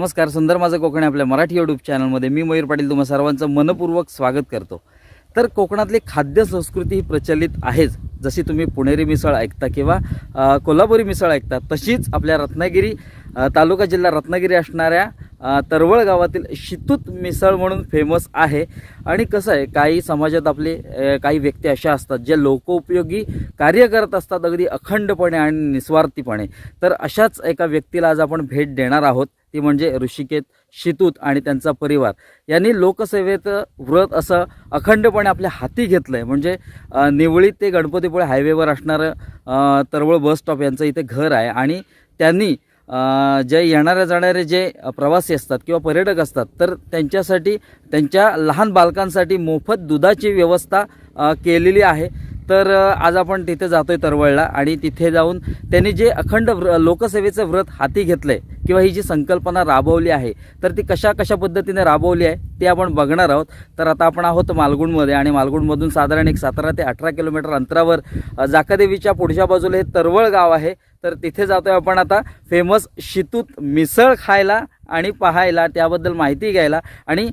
नमस्कार सुंदर माझं कोकण आपल्या मराठी यूट्यूब चॅनलमध्ये मी मयूर पाटील तुम्हा सर्वांचं मनपूर्वक स्वागत करतो. तर कोकणातली खाद्य संस्कृती ही प्रचलित आहेच. जशी तुम्ही पुणेरी मिसळ ऐकता किंवा कोल्हापुरी मिसळ ऐकता तशीच आपल्या रत्नागिरी तालुका जिल्हा रत्नागिरी असणाऱ्या तरवळ गावातील शितूत मिसळ म्हणून फेमस आहे. आणि कसं आहे काही समाजात आपले काही व्यक्ती अशा असतात जे लोकोपयोगी कार्य करत असतात अगदी अखंडपणे आणि निस्वार्थीपणे. तर अशाच एका व्यक्तीला आज आपण भेट देणार आहोत. ती म्हणजे ऋषिकेत शितूत आणि त्यांचा परिवार. यांनी लोकसेवेत व्रत असं अखंडपणे आपल्या हाती घेतलं आहे म्हणजे निवळी ते गणपतीपुळे हायवेवर असणारं तरवळ बस स्टॉप यांचं इथे घर आहे. आणि त्यांनी जे येणाऱ्या जाणारे जे प्रवासी असतात किंवा पर्यटक असतात तर त्यांच्यासाठी त्यांच्या लहान बालकांसाठी मोफत दुधाची व्यवस्था केलेली आहे. तर आज आपण तिथे जातोय तरवळला आणि तिथे जाऊन त्यांनी जे अखंड व्र लोकसेवेचं व्रत हाती घेतलंय किंवा ही जी संकल्पना राबवली आहे तर ती कशा कशा पद्धतीने राबवली आहे ते आपण बघणार आहोत. तर आता आपण आहोत मालगुणमध्ये आणि मालगुणमधून साधारण एक सतरा ते अठरा किलोमीटर अंतरावर जाकादेवीच्या पुढच्या बाजूला हे तरवळ गाव आहे. तर तिथे जातोय आपण आता फेमस शितूत मिसळ खायला. आणि पाहायला त्याबद्दल माहिती घ्यायला. आणि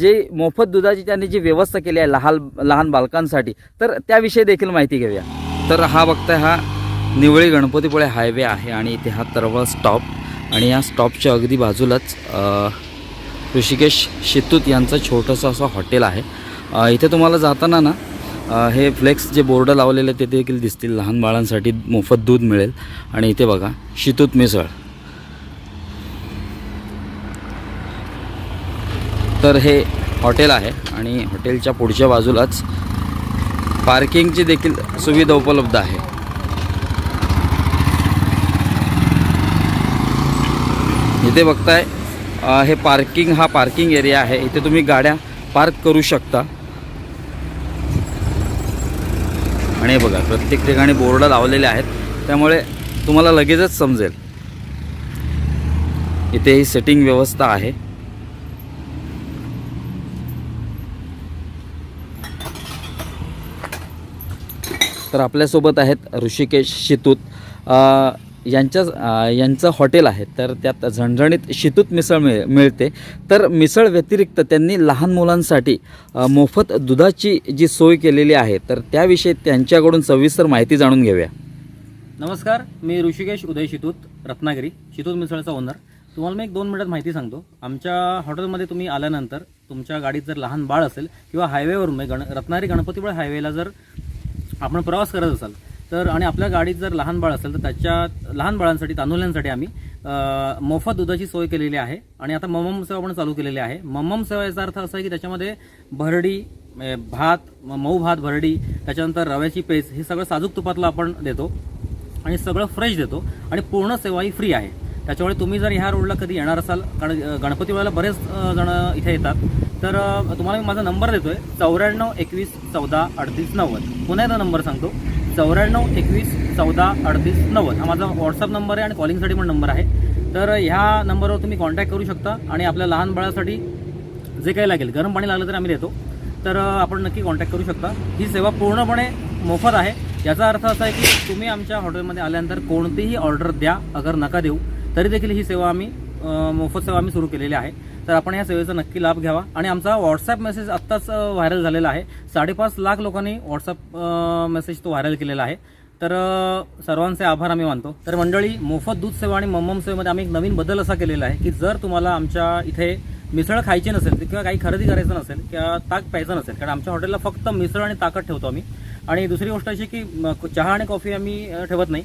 जे मोफत दुधाची त्यांनी जी व्यवस्था केली आहे लहान लहान बालकांसाठी तर त्याविषयी देखील माहिती घेऊया. तर हा बघता हा निवळी गणपतीपुळे हायवे आहे आणि इथे हा तरवळ स्टॉप. आणि या स्टॉपच्या अगदी बाजूलाच ऋषिकेश शितूत यांचं छोटंसं असं हॉटेल आहे. इथे तुम्हाला जाताना ना हे फ्लेक्स जे बोर्ड लावलेले ते देखील दिसतील. लहान बाळांसाठी मोफत दूध मिळेल. आणि इथे बघा शितूत मिसळ. तर हे हॉटेल आहे आणि हॉटेलच्या पुढच्या बाजूलाच पार्किंगची देखील सुविधा उपलब्ध आहे. इथे बघताय हे पार्किंग हा पार्किंग एरिया आहे. इथे तुम्ही गाड्या पार्क करू शकता. आणि बघा प्रत्येक ठिकाणी बोर्ड लावलेले आहेत. त्यामुळे तुम्हाला लगेचच समजेल. इथे ही सेटिंग व्यवस्था आहे. तर आपल्यासोबत आहेत ऋषिकेश शितूत. यांच्या यांचं हॉटेल आहे तर त्यात झणझणीत शितूत मिसळ मिळ मिळते. तर मिसळ व्यतिरिक्त त्यांनी लहान मुलांसाठी मोफत दुधाची जी सोय केलेली आहे तर त्याविषयी त्यांच्याकडून सविस्तर माहिती जाणून घेऊया. नमस्कार मी ऋषिकेश उदय शितूत रत्नागिरी शितूत मिसळचा ओनर तुम्हाला मी एक दोन मिनिटात माहिती सांगतो. आमच्या हॉटेलमध्ये तुम्ही आल्यानंतर तुमच्या गाडीत जर लहान बाळ असेल किंवा हायवेवरून म्हणजे गण रत्नागिरी गणपतीपुळे हायवेला जर आपण प्रवास करत असाल तर आणि आपल्या गाडीत जर लहान बाळ असेल तर त्याच्या लहान बाळांसाठी तांदुल्यांसाठी आम्ही मोफत दुधाची सोय केलेली आहे. आणि आता मम्मम सेवा पण चालू केलेली आहे. मम्मम सेवा याचा अर्थ असा आहे की त्याच्यामध्ये भरडी भात मऊ भात भरडी त्याच्यानंतर रव्याची पेस्ट हे सगळं साजूक तुपातलं आपण देतो. आणि सगळं फ्रेश देतो. आणि पूर्ण सेवा ही फ्री आहे. त्याच्यामुळे तुम्ही जर ह्या रोडला कधी येणार असाल कारण गणपती वेळेला बरेच जणं जण इथे येतात तर तुम्हाला मी माझा नंबर देतोय चौऱ्याण्णव एकवीस चौदा अडतीस नव्वद. पुन्हा एकदा नंबर सांगतो चौऱ्याण्णव एकवीस चौदा अडतीस नव्वद. हा माझा व्हॉट्सअप नंबर आहे आणि कॉलिंगसाठी पण नंबर आहे. तर ह्या नंबरवर तुम्ही कॉन्टॅक्ट करू शकता आणि आपल्या लहान बाळासाठी जे काही लागेल गरम पाणी लागलं तर आम्ही देतो. तर आपण नक्की कॉन्टॅक्ट करू शकता. ही सेवा पूर्णपणे मोफत आहे. याचा अर्थ असा आहे की तुम्ही आमच्या हॉटेलमध्ये आल्यानंतर कोणतीही ऑर्डर द्या अगर नका देऊ तरी देखील ही सेवा आम्ही मोफत सेवा आम्ही सुरू केलेली आहे. तर आपण या सेवेचा नक्की लाभ घ्यावा. आणि आमचा व्हॉट्सॲप मेसेज आत्ताच व्हायरल झालेला आहे. साडेपाच लाख लोकांनी व्हॉट्सअप मेसेज तो व्हायरल केलेला आहे. तर सर्वांचे आभार आम्ही मानतो. तर मंडळी मोफत दूध सेवा आणि मम्मम सेवेमध्ये आम्ही एक नवीन बदल असा केलेला आहे की जर तुम्हाला आमच्या इथे मिसळ खायची नसेल किंवा काही खरेदी करायचं नसेल किंवा ताक प्यायचं नसेल कारण आमच्या हॉटेलला फक्त मिसळ आणि ताकद ठेवतो आम्ही. आणि दुसरी गोष्ट अशी की म, चहा आणि कॉफी आम्ही ठेवत नाही.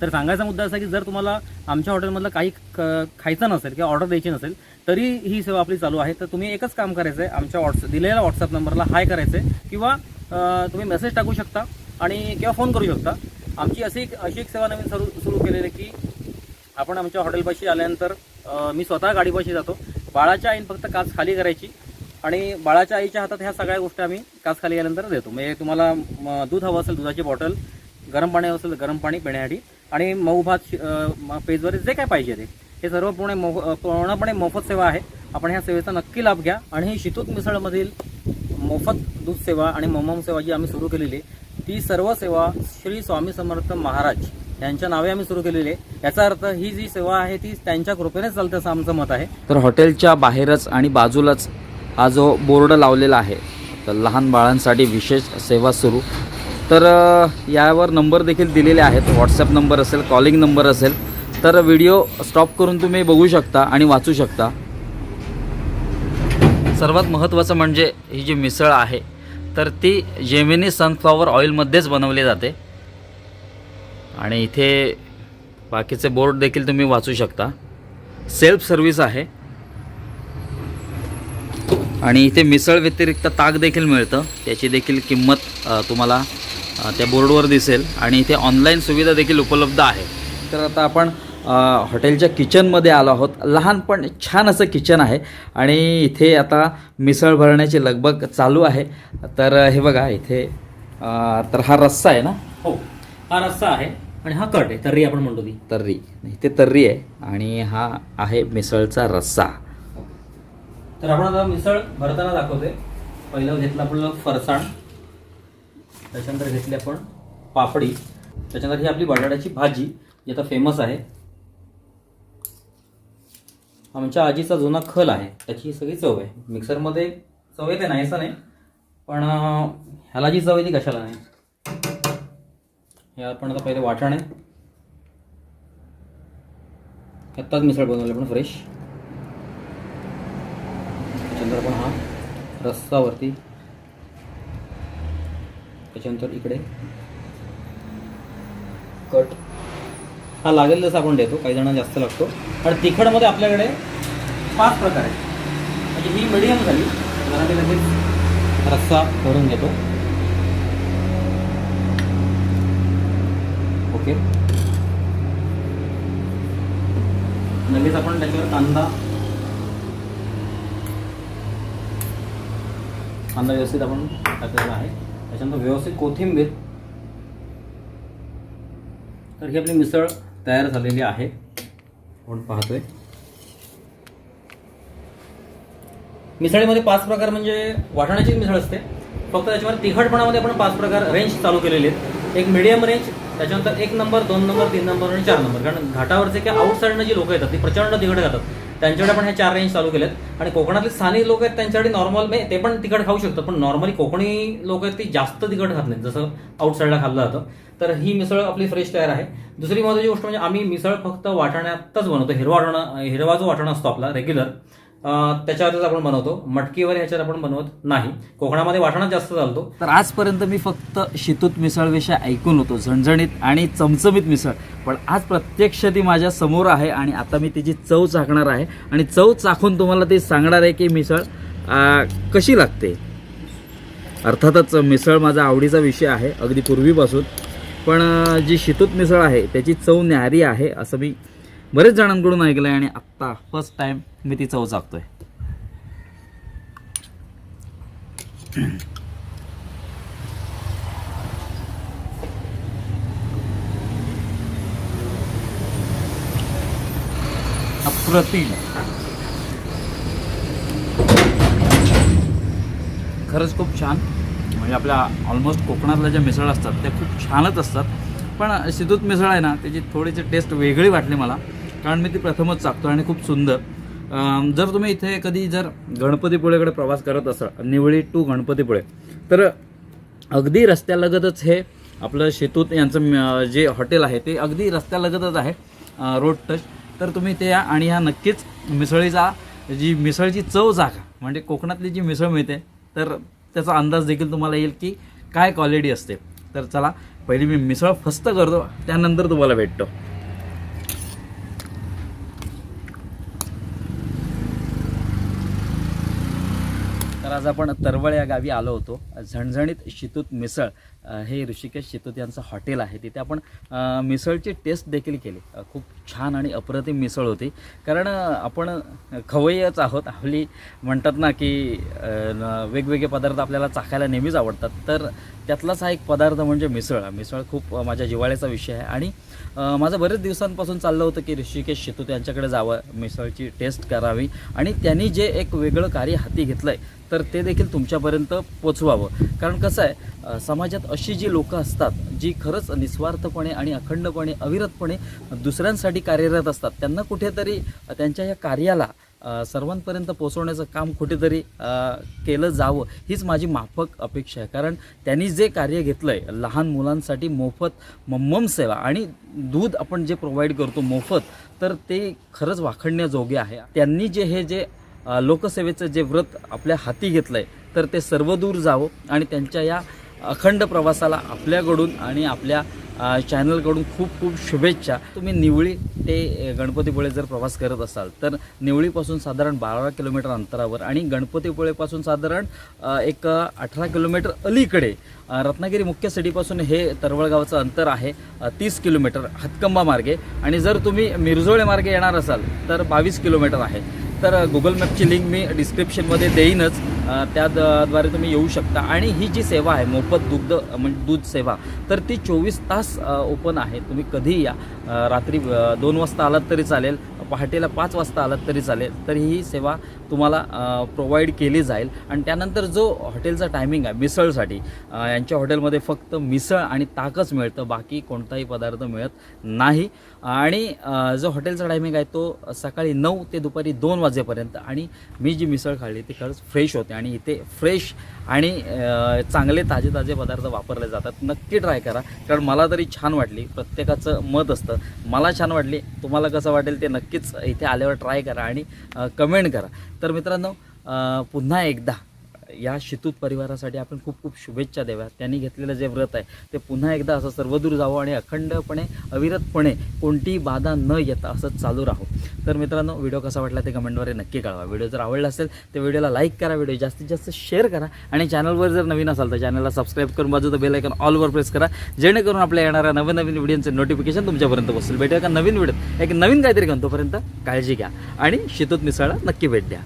तर सांगायचा मुद्दा असा की जर तुम्हाला आमच्या हॉटेलमधलं काही क- खायचं नसेल किंवा ऑर्डर द्यायची नसेल तरी ही सेवा आपली चालू आहे. तर तुम्ही एकच काम करायचं आहे आमच्या व्हॉट्सअप दिलेल्या व्हॉट्सअप नंबरला हाय करायचं आहे किंवा तुम्ही मेसेज टाकू शकता आणि किंवा फोन करू शकता. आमची अशी एक अशी एक सेवा नवीन सुरू सुरू केलेली आहे की आपण आमच्या हॉटेलपाशी आल्यानंतर मी स्वतः गाडीपाशी जातो. बाळाच्या आईन फक्त काच खाली करायची आणि बाळाच्या आईच्या हातात ह्या सगळ्या गोष्टी आम्ही काच खाली गेल्यानंतर देतो. म्हणजे तुम्हाला दूध हवं असेल दुधाची बॉटल गरम पाणी असेल तर गरम पाणी पिण्यासाठी. आणि मऊ भात शि- पेजवर जे काय पाहिजे ते. हे सर्व पूर्ण मोफ पूर्णपणे मोफत सेवा आहे. आपण ह्या सेवेचा नक्की लाभ घ्या. आणि ही शितूत मिसळमधील मोफत दूध सेवा आणि मोमोम सेवा जी आम्ही सुरू केलेली आहे ती सर्व सेवा श्री स्वामी समर्थ महाराज यांच्या नावे आम्ही सुरू केलेली आहे. याचा अर्थ ही जी सेवा आहे ती त्यांच्या कृपेनेच चालते असं आमचं मत आहे. तर हॉटेलच्या बाहेरच आणि बाजूलाच हा जो बोर्ड लावलेला आहे तर लहान बाळांसाठी विशेष सेवा सुरू. तर यावर नंबर देखील दिलेले आहेत. व्हॉट्सअप नंबर असेल कॉलिंग नंबर असेल. तर व्हिडिओ स्टॉप करून तुम्ही बघू शकता आणि वाचू शकता. सर्वात महत्त्वाचं म्हणजे ही जी मिसळ आहे तर ती जेमिनी सनफ्लॉवर ऑइलमध्येच बनवली जाते. आणि इथे बाकीचे बोर्ड देखील तुम्ही वाचू शकता. सेल्फ सर्व्हिस आहे. आणि इथे मिसळ व्यतिरिक्त ताक देखील मिळतं. त्याची देखील किंमत तुम्हाला त्या बोर्डवर दिसेल आणि इथे ऑनलाईन सुविधा देखील उपलब्ध आहे. तर आता आपण हॉटेलच्या किचनमध्ये आलो आहोत. लहान पण छान असं किचन आहे आणि इथे आता मिसळ भरण्याची लगबग चालू आहे. तर हे बघा इथे तर हा रस्सा आहे ना? हो हा रस्सा आहे आणि हा कट आहे तर्री आपण म्हणतो ती. तर्री. इथे तर्री आहे आणि हा आहे मिसळचा रस्सा. तर आपण आता मिसळ भरताना दाखवते पहिलं घेतलं आपलं फरसाण. त्याच्यानंतर घेतली आपण पापडी. त्याच्यानंतर ही आपली बटाट्याची भाजी जी आता फेमस आहे. आमच्या आजीचा जुना खल आहे. त्याची ही सगळी चव आहे. मिक्सरमध्ये चव येते नाही असं नाही. पण ह्याला जी चव येते कशाला नाही? हे आपण आता पहिले वाटाणे आत्ताच मिसळ बनवले आपण फ्रेश त्याच्यानंतर आपण हा रस्सावरती त्याच्यानंतर इकडे. कट. हा लागेल तसं आपण देतो काही जणांना जास्त लागतो. आणि तिखटमध्ये आपल्याकडे पाच प्रकार आहेत. म्हणजे ही मिडियम झाली. मी लगेच रस्सा भरून घेतो. ओके. लगेच आपण त्याच्यावर कांदा. कांदा व्यवस्थित आपण टाकलेला आहे. त्याच्यानंतर व्यवस्थित कोथिंबीर. तर ही आपली मिसळ तयार झालेली आहे. आपण पाहतोय. मिसळीमध्ये पाच प्रकार म्हणजे वाटाण्याची मिसळ असते. फक्त त्याच्यामध्ये तिखटपणामध्ये आपण पाच प्रकार रेंज चालू केलेले आहेत. एक मिडियम रेंज त्याच्यानंतर एक नंबर दोन नंबर तीन नंबर आणि चार नंबर कारण घाटावरचे किंवा आउटसाईडनं जी लोक येतात ती प्रचंड तिखट खातात. त्यांच्याकडे आपण ह्या चार रेंज चालू केल्यात आणि कोकणातले स्थानिक लोक आहेत त्यांच्याकडे म्हणजे नॉर्मल ते पण तिखट खाऊ शकतात पण नॉर्मली कोकणी लोक आहेत ती जास्त तिखट खात नाहीत. जसं आउटसाईडला खाल्लं जातं. तर ही मिसळ आपली फ्रेश तयार आहे. दुसरी महत्वाची गोष्ट म्हणजे आम्ही मिसळ फक्त वाटाण्यातच बनवतो. हिरवा वाटाणा हिरवा जो वाटाणा असतो आपला रेग्युलर त्याच्यावरच आपण बनवतो. मटकीवर ह्याच्यावर आपण बनवत नाही. कोकणामध्ये वाटाणा जास्त चालतो. तर आजपर्यंत मी फक्त शितूत मिसळविषयी ऐकून होतो. झणझणीत आणि चमचमीत मिसळ. पण आज प्रत्यक्ष ती माझ्यासमोर आहे आणि आता मी तिची चव चाकणार आहे. आणि चव चाखून तुम्हाला ते सांगणार आहे की मिसळ कशी लागते. अर्थातच मिसळ माझा आवडीचा विषय आहे अगदी पूर्वीपासून. पण जी शितूत मिसळ आहे त्याची चव न्यारी आहे असं मी बरेच जणांकडून ऐकलं आहे आणि आत्ता फर्स्ट टाईम मी ती चव चाकतोय अप्रतिम. खरंच खूप छान. म्हणजे आपल्या ऑलमोस्ट कोकणातल्या ज्या मिसळ असतात त्या खूप छानच असतात. पण सिद्धूत मिसळ आहे ना त्याची थोडीशी टेस्ट वेगळी वाटली मला. कारण मी ती प्रथमच चाकतो आणि खूप सुंदर. जर तुम्ही इथे कधी जर गणपतीपुळेकडे प्रवास करत असाल निवळी टू गणपतीपुळे तर अगदी रस्त्यालगतच हे आपलं शेतूत यांचं जे हॉटेल आहे ते अगदी रस्त्यालगतच आहे रोड टच तर तुम्ही ते या आणि ह्या नक्कीच मिसळीचा जी मिसळची चव जागा म्हणजे कोकणातली जी मिसळ मिळते तर त्याचा अंदाज देखील तुम्हाला येईल की काय क्वालिटी असते. तर चला पहिली मी मिसळ फस्त करतो त्यानंतर तुम्हाला भेटतो. आज आपण तरवळ या गावी आलो होतो. झणझणीत शितूत मिसळ हे ऋषिकेश शितूत यांचं हॉटेल आहे. तिथे आपण मिसळची टेस्ट देखील केली. खूप छान आणि अप्रतिम मिसळ होती. कारण आपण खवय्यच आहोत. आपली म्हणतात ना की न- वेगवेगळे पदार्थ आपल्याला चाखायला नेहमीच आवडतात. तर त्यातलाच हा एक पदार्थ म्हणजे मिसळ. मिसळ खूप माझ्या जिव्हाळ्याचा विषय आहे. आणि माझं बरेच दिवसांपासून चाललं होतं की ऋषिकेश शेतू यांच्याकडे जावं मिसळची टेस्ट करावी. आणि त्यांनी जे एक वेगळं कार्य हाती घेतलं आहे तर ते देखील तुमच्यापर्यंत पोचवावं. कारण कसं आहे समाजात अशी जी लोकं असतात जी खरंच निस्वार्थपणे आणि अखंडपणे अविरतपणे दुसऱ्यांसाठी कार्यरत असतात त्यांना कुठेतरी त्यांच्या या कार्याला सर्वांपर्यंत पोचवण्याचं काम कुठेतरी केलं जावं हीच माझी माफक अपेक्षा आहे. कारण त्यांनी जे कार्य घेतलं आहे लहान मुलांसाठी मोफत मम्मम सेवा आणि दूध आपण जे प्रोव्हाइड करतो मोफत तर ते खरंच वाखडण्याजोगे आहे. त्यांनी जे हे जे लोकसेवेचं जे व्रत आपल्या हाती घेतलं आहे तर ते सर्वदूर जावं आणि त्यांच्या या अखंड प्रवासाला आपल्याकडून आणि आपल्या चॅनलकडून खूप खूप शुभेच्छा. तुम्ही निवळी ते गणपतीपुळे जर प्रवास करत असाल तर निवळीपासून साधारण बारा किलोमीटर अंतरावर आणि गणपतीपुळेपासून साधारण एक अठरा किलोमीटर अलीकडे रत्नागिरी मुख्य सिटीपासून हे तरवळगावचं अंतर आहे तीस किलोमीटर हातकंबा मार्गे. आणि जर तुम्ही मिरजोळे मार्गे येणार असाल तर बावीस किलोमीटर आहे. तर गुगल मॅपची लिंक मी डिस्क्रिप्शनमध्ये देईनच. त्याद्वारे तुम्ही येऊ शकता. आणि ही जी सेवा आहे मोफत दुग्ध म्हणजे दूध सेवा तर ती चोवीस तास ओपन आहे. तुम्ही कधीही या. रात्री दोन वाजता आलात तरी चालेल. पहाटेला पाच वाजता आलात तरी चालेल. तर ही सेवा तुम्हाला प्रोव्हाइड केली जाईल. आणि त्यानंतर जो हॉटेलचा टायमिंग आहे मिसळसाठी यांच्या हॉटेलमध्ये फक्त मिसळ आणि ताकच मिळतं. बाकी कोणताही पदार्थ मिळत नाही. आणि जो हॉटेलचा टायमिंग आहे तो सकाळी नऊ ते दुपारी दोन वाजेपर्यंत. आणि मी जी मिसळ खाल्ली ती खरंच फ्रेश होते. आणि इथे फ्रेश आणि चांगले ताजे ताजे पदार्थ वापरले जातात. नक्की ट्राय करा. कारण मला तरी छान वाटली. प्रत्येकाचं मत असतं. मला छान वाटली. तुम्हाला कसं वाटेल ते नक्कीच इथे आल्यावर ट्राय करा आणि कमेंट करा. तर मित्रांनो पुन्हा एकदा या शितूत परिवारासाठी आपण खूप खूप शुभेच्छा द्याव्या. त्यांनी घेतलेलं जे व्रत आहे ते पुन्हा एकदा असं सर्वदूर जावं आणि अखंडपणे अविरतपणे कोणतीही बाधा न येता असं चालू राहो. तर मित्रांनो व्हिडिओ कसा वाटला ते कमेंटद्वारे नक्की कळवा. व्हिडिओ जर आवडला असेल तर व्हिडिओला लाईक करा व्हिडिओ जास्तीत जास्त शेअर करा आणि चॅनलवर जर नवीन असाल तर चॅनलला सबस्क्राईब करून बाजूचं बेल आयकॉन ऑलवर प्रेस करा. जेणेकरून आपल्या येणाऱ्या नवीन नवीन व्हिडिओचे नोटिफिकेशन तुमच्यापर्यंत पोहोचेल भेटूया का नवीन व्हिडिओ एक नवीन काहीतरी घेऊन तोपर्यंत काळजी घ्या आणि शितूत मिसळा नक्की भेट द्या.